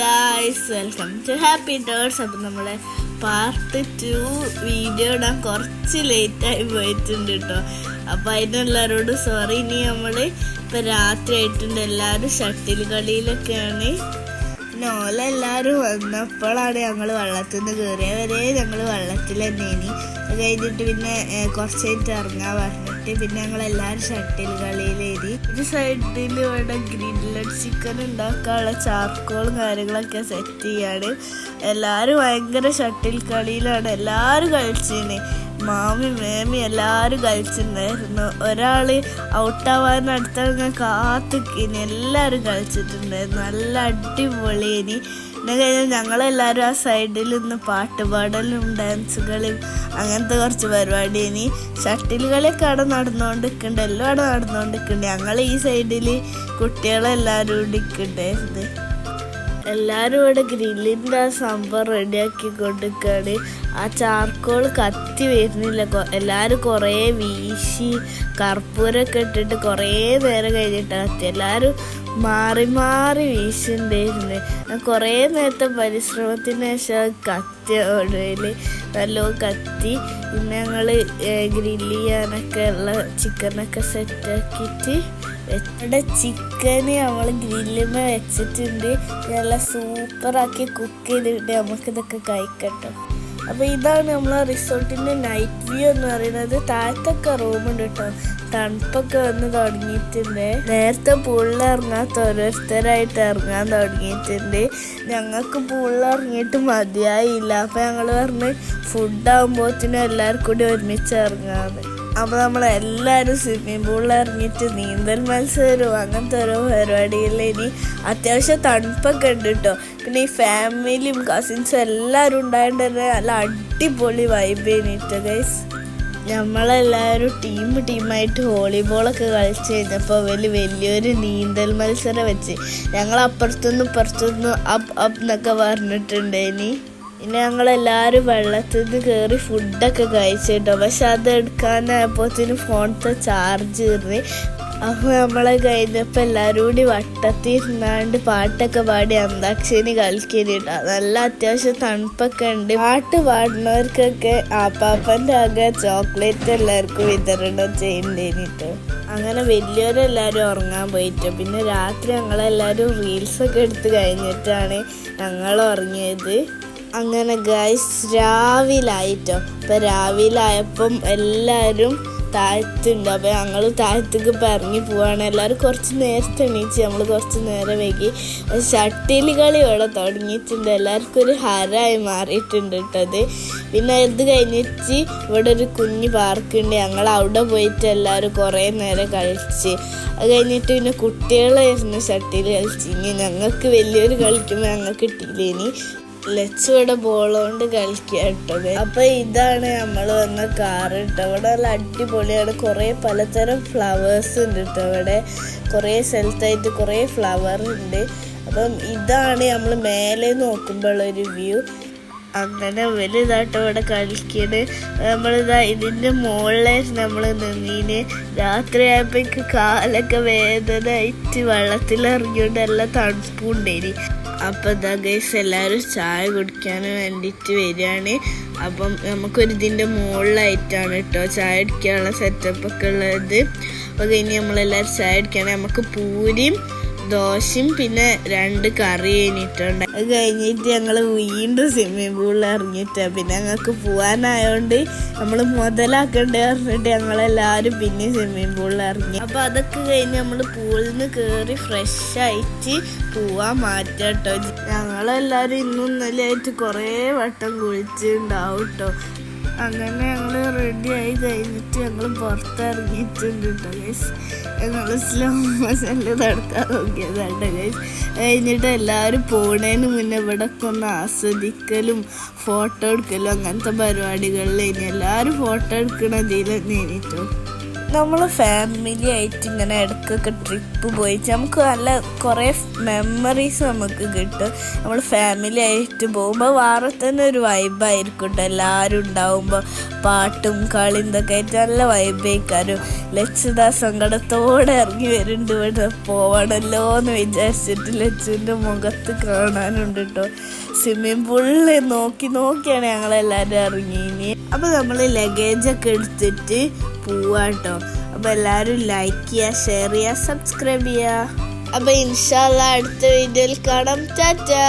Guys welcome to happy ഡേഴ്സ് അപ്പം നമ്മൾ പാർട്ട് ടു വീഡിയോ ഇടാൻ കുറച്ച് ലേറ്റായി പോയിട്ടുണ്ട് കേട്ടോ അപ്പം അതിനെല്ലാവരോടും സോറി ഇനി നമ്മൾ ഇപ്പം രാത്രി ആയിട്ടുണ്ട്. എല്ലാവരും ഷട്ടിൽ കളിയിലൊക്കെയാണ്. പിന്നെ ഓല എല്ലാവരും വന്നപ്പോഴാണ് ഞങ്ങൾ വെള്ളത്തിൽ നിന്ന് കയറിയ വരെ ഞങ്ങൾ വെള്ളത്തിൽ തന്നെ ഇനി. അത് കഴിഞ്ഞിട്ട് പിന്നെ കുറച്ച് കഴിഞ്ഞിട്ട് ഇറങ്ങാൻ പറഞ്ഞിട്ട് പിന്നെ ഞങ്ങൾ എല്ലാവരും ഷട്ടിൽ കളിയിലേരി ഒരു സൈഡിൽ ഇവിടെ ഗ്രില്ലഡ് ചിക്കൻ ഉണ്ടാക്കാനുള്ള ചാർക്കോളും കാര്യങ്ങളൊക്കെ സെറ്റ് ചെയ്യാണ്. എല്ലാവരും ഭയങ്കര ഷട്ടിൽ കളിയിലാണ്. എല്ലാവരും കളിച്ചിന് മാമി മേമി എല്ലാവരും കളിച്ചിട്ടുണ്ടായിരുന്നു ഒരാൾ ഔട്ടാവാൻ അടുത്തങ്ങ് കാത്തുക്കിനി. എല്ലാവരും കളിച്ചിട്ടുണ്ടായിരുന്നു നല്ല അടിപൊളിയിനി പിന്നെ കഴിഞ്ഞാൽ ഞങ്ങളെല്ലാവരും ആ സൈഡിൽ നിന്ന് പാട്ടുപാടലും ഡാൻസ് കളിയും അങ്ങനത്തെ കുറച്ച് പരിപാടി ഇനി ഷട്ടിൽ കളിയൊക്കെ അവിടെ നടന്നുകൊണ്ടിരിക്കുന്നുണ്ട് എല്ലാം അവിടെ നടന്നുകൊണ്ടിരിക്കുന്നുണ്ട് ഞങ്ങൾ ഈ സൈഡിൽ കുട്ടികളെല്ലാവരും കൂടി എല്ലാവരും ഇവിടെ ഗ്രില്ലിന്റെ ആ സംഭവം റെഡിയാക്കി കൊടുക്കുകയാണ് ആ ചാർക്കോൾ കത്തി വരുന്നില്ല. എല്ലാവരും കുറേ വീശി കർപ്പൂരമൊക്കെ ഇട്ടിട്ട് കുറേ നേരം കഴിഞ്ഞിട്ട് കത്തി. എല്ലാവരും മാറി മാറി വീശുണ്ടായിരുന്നു. കുറേ നേരത്തെ പരിശ്രമത്തിന് ശേഷം കത്തി ഒടുവിൽ നല്ലോ കത്തി. പിന്നെ ഞങ്ങൾ ഗ്രില്ല് ചെയ്യാനൊക്കെ ഉള്ള ചിക്കനൊക്കെ സെറ്റാക്കിയിട്ട് ഇവിടെ ചിക്കന് നമ്മൾ ഗ്രില്ലുമേ വെച്ചിട്ടുണ്ട്. നല്ല സൂപ്പറാക്കി കുക്ക് ചെയ്തിട്ട് നമുക്ക് ഇതൊക്കെ കഴിക്കട്ടോ. അപ്പോൾ ഇതാണ് നമ്മളെ റിസോർട്ടിന്റെ നൈറ്റ് വ്യൂ എന്ന് പറയുന്നത്. താഴത്തൊക്കെ റൂമുണ്ട് കേട്ടോ തണുപ്പൊക്കെ വന്ന് തുടങ്ങിയിട്ടുണ്ട്. നേരത്തെ പൂളിൽ ഇറങ്ങാത്ത ഓരോരുത്തരായിട്ട് ഇറങ്ങാൻ തുടങ്ങിയിട്ടുണ്ട്. ഞങ്ങൾക്ക് പൂളിൽ ഇറങ്ങിയിട്ട് മതിയായില്ല. അപ്പോൾ ഞങ്ങൾ പറഞ്ഞ് ഫുഡാകുമ്പോഴത്തേനും എല്ലാവർക്കും കൂടി ഒരുമിച്ച് ഇറങ്ങാമെന്ന് അപ്പോൾ നമ്മളെല്ലാവരും സ്വിമ്മിംഗ് പൂളിൽ ഇറങ്ങിയിട്ട് നീന്തൽ മത്സരവും അങ്ങനത്തെ ഓരോ പരിപാടികളിൽ ഇനി അത്യാവശ്യം തണുപ്പൊക്കെ ഉണ്ട് കേട്ടോ പിന്നെ ഈ ഫാമിലിയും കസിൻസും എല്ലാവരും ഉണ്ടായതുകൊണ്ട് തന്നെ നല്ല അടിപൊളി വൈബ് ചെയ്തിട്ട് ഗൈസ് നമ്മളെല്ലാവരും ടീം ടീമായിട്ട് വോളിബോളൊക്കെ കളിച്ച് കഴിഞ്ഞപ്പോൾ വലിയ വലിയൊരു നീന്തൽ മത്സരം വെച്ച് ഞങ്ങൾ അപ്പുറത്തുനിന്ന് ഇപ്പുറത്തുനിന്ന് അപ്പ് അപ്പ് എന്നൊക്കെ പറഞ്ഞിട്ടുണ്ട് ഇനി പിന്നെ ഞങ്ങളെല്ലാവരും വെള്ളത്തിൽ നിന്ന് കയറി ഫുഡൊക്കെ കഴിച്ചിട്ടോ. പക്ഷെ അത് എടുക്കാനായപ്പോഴത്തേനും ഫോണത്തെ ചാർജ് കയറി. അപ്പോൾ നമ്മളെ കഴിഞ്ഞപ്പോൾ എല്ലാവരും കൂടി വട്ടത്തിൽ ഇരുന്നാണ്ട് പാട്ടൊക്കെ പാടി അന്താക്ഷരി കളിക്കുന്നുണ്ട് നല്ല അത്യാവശ്യം തണുപ്പൊക്കെ ഉണ്ട്. പാട്ട് പാടുന്നവർക്കൊക്കെ ആപ്പാപ്പന്റെ ആകെ ചോക്ലേറ്റ് എല്ലാവർക്കും വിതരണം ചെയ്യേണ്ടിട്ട് അങ്ങനെ വലിയവരെല്ലാവരും ഉറങ്ങാൻ പോയിട്ട്. പിന്നെ രാത്രി ഞങ്ങളെല്ലാവരും റീൽസൊക്കെ എടുത്ത് കഴിഞ്ഞിട്ടാണ് ഞങ്ങൾ ഉറങ്ങിയത്. അങ്ങനെ ഗൈസ് രാവിലായിട്ടോ. അപ്പം രാവിലായപ്പം എല്ലാവരും താഴത്തുണ്ട്. അപ്പോൾ ഞങ്ങൾ താഴത്തേക്ക് പറഞ്ഞു പോവാണ്. എല്ലാവരും കുറച്ച് നേരത്തെ എണീച്ച് നമ്മൾ കുറച്ച് നേരം വൈകി. ഷട്ടിൽ കളി ഇവിടെ തുടങ്ങിയിട്ടുണ്ട്. എല്ലാവർക്കും ഒരു ഹരമായി മാറിയിട്ടുണ്ട് കേട്ടത് പിന്നെ ഇത് കഴിഞ്ഞിട്ട് ഇവിടെ ഒരു കുഞ്ഞ് പാർക്കുണ്ട്. ഞങ്ങൾ അവിടെ പോയിട്ട് എല്ലാവരും കുറേ നേരം കളിച്ച്. അത് കഴിഞ്ഞിട്ട് പിന്നെ കുട്ടികളായിരുന്നു ഷട്ടിൽ കളിച്ച്. ഇനി ഞങ്ങൾക്ക് വലിയൊരു കളിക്കുമ്പോൾ ഞങ്ങൾക്ക് കിട്ടിയില്ല ഇനി? ലച്ച് ഇവിടെ ബോൾ കൊണ്ട് കളിക്കുക കേട്ടത് അപ്പൊ ഇതാണ് നമ്മൾ വന്ന കാർ കേട്ടോ ഇവിടെ നല്ല അടിപൊളിയാണ്. കുറേ പലതരം ഫ്ലവേഴ്സ് ഉണ്ട് കേട്ടോ ഇവിടെ കുറേ സ്ഥലത്തായിട്ട് കുറേ ഫ്ലവർ ഉണ്ട്. അപ്പം ഇതാണ് നമ്മൾ മേലെ നോക്കുമ്പോൾ ഒരു വ്യൂ അങ്ങനെ വലുതായിട്ട് ഇവിടെ കളിക്കണ്. നമ്മളിതാ ഇതിന്റെ മുകളിലായിട്ട് നമ്മൾ നിന്നീന്. രാത്രിയായപ്പോഴേക്ക് കാലൊക്കെ കാലൊക്കെ വേദനയായിട്ട് വെള്ളത്തിലിറങ്ങിയോണ്ട് എല്ലാം തണുപ്പുണ്ടേനി അപ്പം എന്താ ഗൈസ് എല്ലാവരും ചായ കുടിക്കാൻ വേണ്ടിയിട്ട് വരികയാണ്. അപ്പം നമുക്കൊരു ഇതിന്റെ മുകളിലായിട്ടാണ് കേട്ടോ ചായ കുടിക്കാനുള്ള സെറ്റപ്പ് ഒക്കെ ഉള്ളത്. അപ്പോൾ കഴിഞ്ഞ് നമ്മളെല്ലാവരും ചായ കുടിക്കുകയാണ് നമുക്ക് പൂരിയും ദോശയും പിന്നെ രണ്ട് കറി കഴിഞ്ഞിട്ടുണ്ട് അത് കഴിഞ്ഞിട്ട് ഞങ്ങൾ വീണ്ടും സ്വിമ്മിംഗ് പൂളിൽ ഇറങ്ങിയിട്ട്. പിന്നെ ഞങ്ങൾക്ക് പോകാനായോണ്ട് നമ്മൾ മുതലാക്കണ്ടേ പറഞ്ഞിട്ട് ഞങ്ങളെല്ലാവരും പിന്നെ സ്വിമ്മിംഗ് പൂളിൽ ഇറങ്ങി. അപ്പോൾ അതൊക്കെ കഴിഞ്ഞ് നമ്മൾ പൂളിൽ നിന്ന് കയറി ഫ്രഷ് ആയിട്ട് പോവാൻ മാറ്റാം കേട്ടോ ഞങ്ങളെല്ലാവരും ഇന്നും ഇന്നലെ ആയിട്ട് കുറേ വട്ടം കുളിച്ചിട്ടുണ്ടാവും കേട്ടോ അങ്ങനെ ഞങ്ങൾ റെഡി ആയി കഴിഞ്ഞിട്ട് ഞങ്ങൾ പുറത്തിറങ്ങിയിട്ടുണ്ട് കേട്ടോ ഗൈസ് ഞങ്ങൾ സ്ലോ മോഷനിൽ നടക്കാൻ നോക്കിയതാണ് ഗൈസ് കഴിഞ്ഞിട്ട് എല്ലാവരും പോണേന് മുന്നേ ഇവിടെ ഒന്ന് ആസ്വദിക്കലും ഫോട്ടോ എടുക്കലും അങ്ങനത്തെ പരിപാടികളിൽ ഇനി എല്ലാവരും ഫോട്ടോ എടുക്കണം ഇതിൽ നേരിട്ടു നമ്മൾ ഫാമിലി ആയിട്ട് ഇങ്ങനെ ഇടയ്ക്കൊക്കെ ട്രിപ്പ് പോയിട്ട് നമുക്ക് നല്ല കുറേ മെമ്മറീസ് നമുക്ക് കിട്ടും. നമ്മൾ ഫാമിലി ആയിട്ട് പോകുമ്പോൾ വേറെ തന്നെ ഒരു വൈബായിരിക്കും എല്ലാവരും ഉണ്ടാവുമ്പോൾ പാട്ടും കളിയും ഇതൊക്കെ ആയിട്ട് നല്ല വൈബായിക്കാരും ലക്ഷിത സങ്കടത്തോടെ ഇറങ്ങി വരുന്നുണ്ട് ഇവിടെ പോവണല്ലോ എന്ന് വിചാരിച്ചിട്ട് ലച്ചുവിന്റെ മുഖത്ത് കാണാനുണ്ട് കേട്ടോ സ്വിമ്മിങ് പൂളിൽ നോക്കി നോക്കിയാണ് ഞങ്ങളെല്ലാവരും ഇറങ്ങിയിനി അപ്പോൾ നമ്മൾ ലഗേജൊക്കെ എടുത്തിട്ട് പോവാട്ടോ. അപ്പോൾ എല്ലാവരും ലൈക്ക് ചെയ്യുക ഷെയർ ചെയ്യുക സബ്സ്ക്രൈബ് ചെയ്യുക. അപ്പോൾ ഇൻഷാല്ല അടുത്ത വീഡിയോയിൽ കാണാം. ടാറ്റാ.